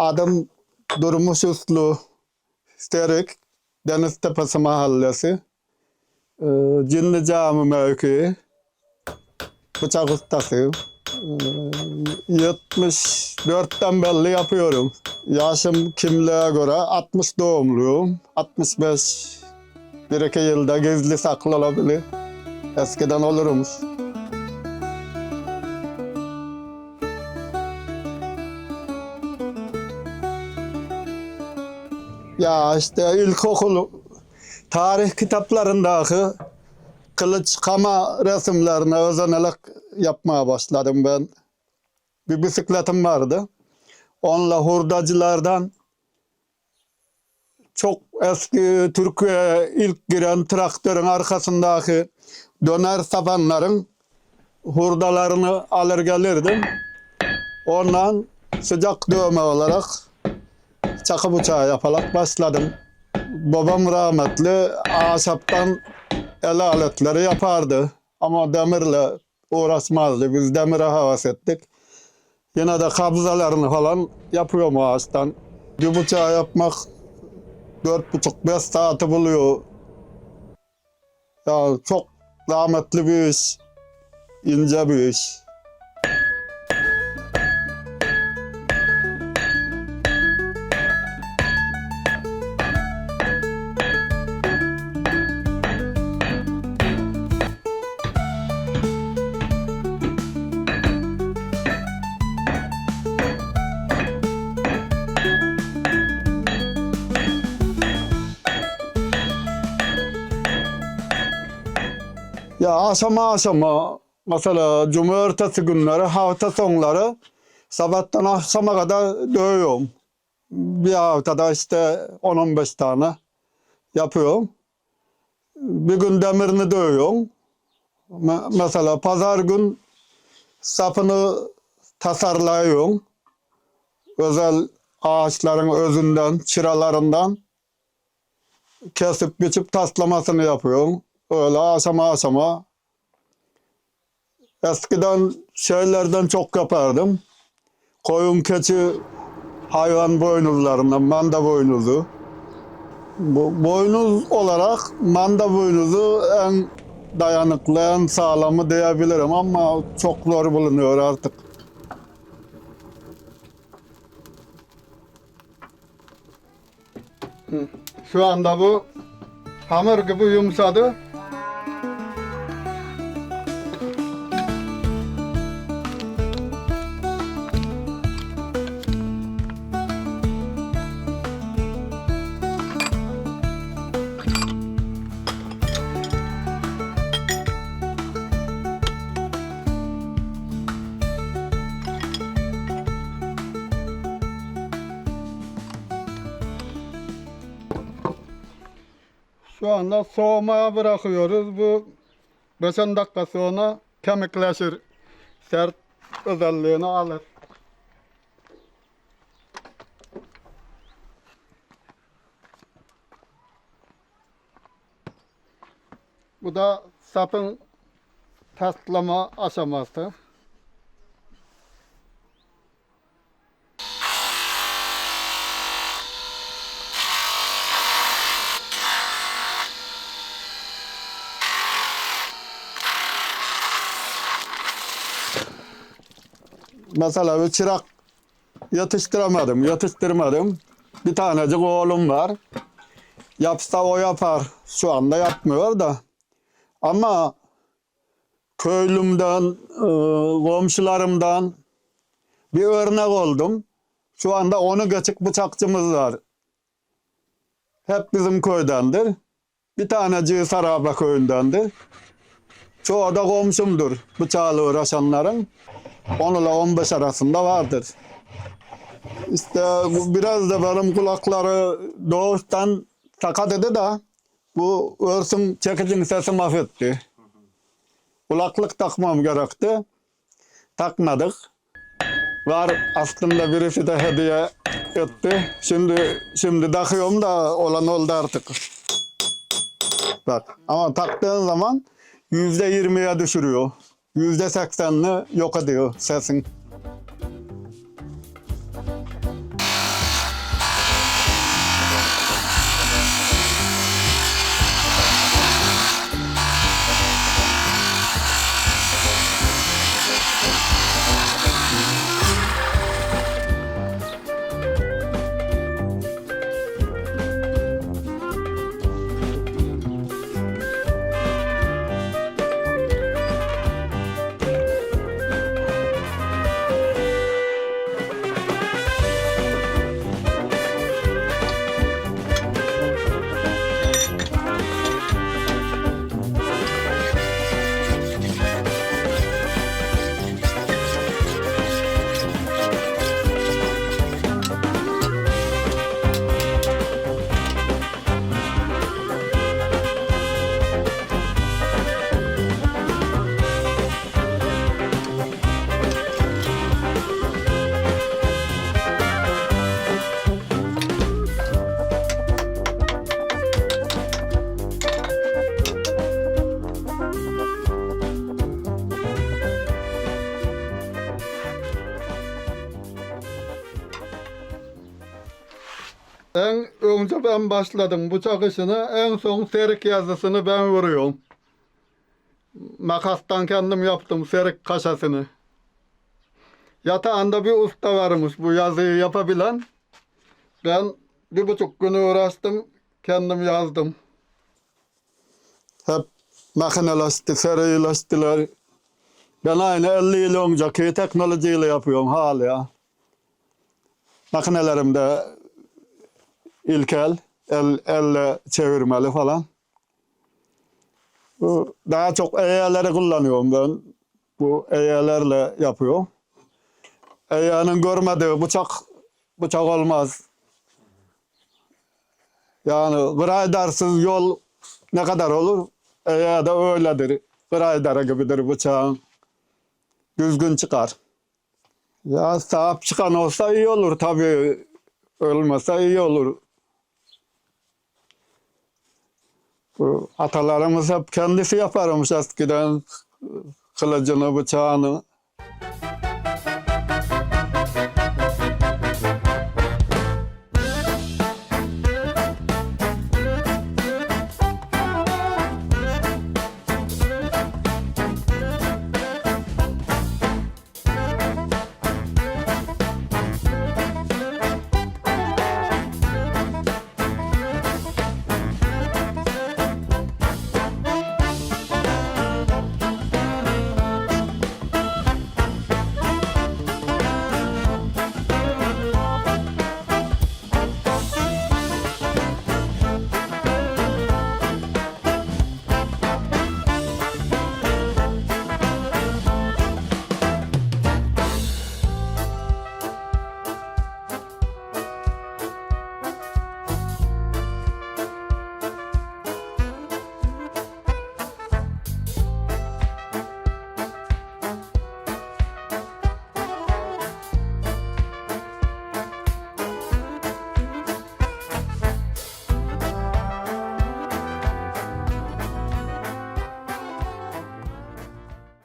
Adım Durmuş Uslu, Sterik, Deniz Tepesi Mahallesi, ee, Cinli Cami mevkii, bıçak ustasıyım. Ee, 74'ten belli yapıyorum. Yaşım kimliğe göre 60 doğumluyum. 65 bir iki yılda gizli saklı olabilir. Eskiden olurmuş. Ya işte ilkokul tarih kitaplarındaki kılıç kama resimlerine özenerek yapmaya başladım ben. Bir bisikletim vardı. Onunla hurdacılardan çok eski Türkiye'ye ilk giren traktörün arkasındaki döner sapanların hurdalarını alır gelirdim. Ondan sıcak dövme olarak çakı bıçağı yaparak başladım. Babam rahmetli ahşaptan el aletleri yapardı. Ama demirle uğraşmazdı. Biz demire havas ettik. Yine de kabzalarını falan yapıyorum ağaçtan. Bir bıçağı yapmak dört buçuk beş saati buluyor. Ya çok zahmetli bir iş. ince bir iş. Ya aşama aşama mesela cumartesi günleri hafta sonları sabahtan akşama kadar dövüyorum. Bir haftada işte 10-15 tane yapıyorum. Bir gün demirini dövüyorum. Me- Mesela pazar gün sapını tasarlıyorum. Özel ağaçların özünden, çıralarından kesip biçip taslamasını yapıyorum. Öyle aşama aşama. Eskiden şeylerden çok yapardım. Koyun keçi hayvan boynuzlarından, manda boynuzu. Bu boynuz olarak manda boynuzu en dayanıklı, en sağlamı diyebilirim ama çok zor bulunuyor artık. Şu anda bu hamur gibi yumuşadı. Şu anda soğumaya bırakıyoruz. Bu 5-10 dakika sonra kemikleşir. Sert özelliğini alır. Bu da sapın taslama aşaması. Mesela bir çırak yetiştiremedim, yetiştirmedim. Bir tanecik oğlum var. Yapsa o yapar. Şu anda yapmıyor da. Ama köylümden, e, komşularımdan bir örnek oldum. Şu anda onu geçik bıçakçımız var. Hep bizim köydendir. Bir taneciği Saraba köyündendir. Çoğu da komşumdur bıçağla uğraşanların. 10 ile 15 arasında vardır. İşte biraz da benim kulakları doğuştan sakat idi de bu örsüm çekicin sesi mahvetti. Kulaklık takmam gerekti. Takmadık. Var aslında birisi de hediye etti. Şimdi şimdi takıyorum da olan oldu artık. Bak ama taktığın zaman yüzde yirmiye düşürüyor. Yüzde seksenini yok ediyor sesin. En önce ben başladım bıçak işini. En son serik yazısını ben vuruyorum. Makastan kendim yaptım serik kaşasını. Yatağında bir usta varmış bu yazıyı yapabilen. Ben bir buçuk gün uğraştım. Kendim yazdım. Hep makineleşti, serileştiler. Ben aynı 50 yıl önceki teknolojiyle yapıyorum hala. Makinelerim de ilkel, el, elle çevirmeli falan. Daha çok eyaları kullanıyorum ben. Bu eyalarla yapıyorum. Eyanın görmediği bıçak bıçak olmaz. Yani graydarsız yol ne kadar olur? Eya da öyledir. Graydara gibidir bıçağın. Düzgün çıkar. Ya sahip çıkan olsa iyi olur tabii. Olmasa iyi olur. Bu atalarımız hep kendisi yaparmış eskiden kılıcını, bıçağını.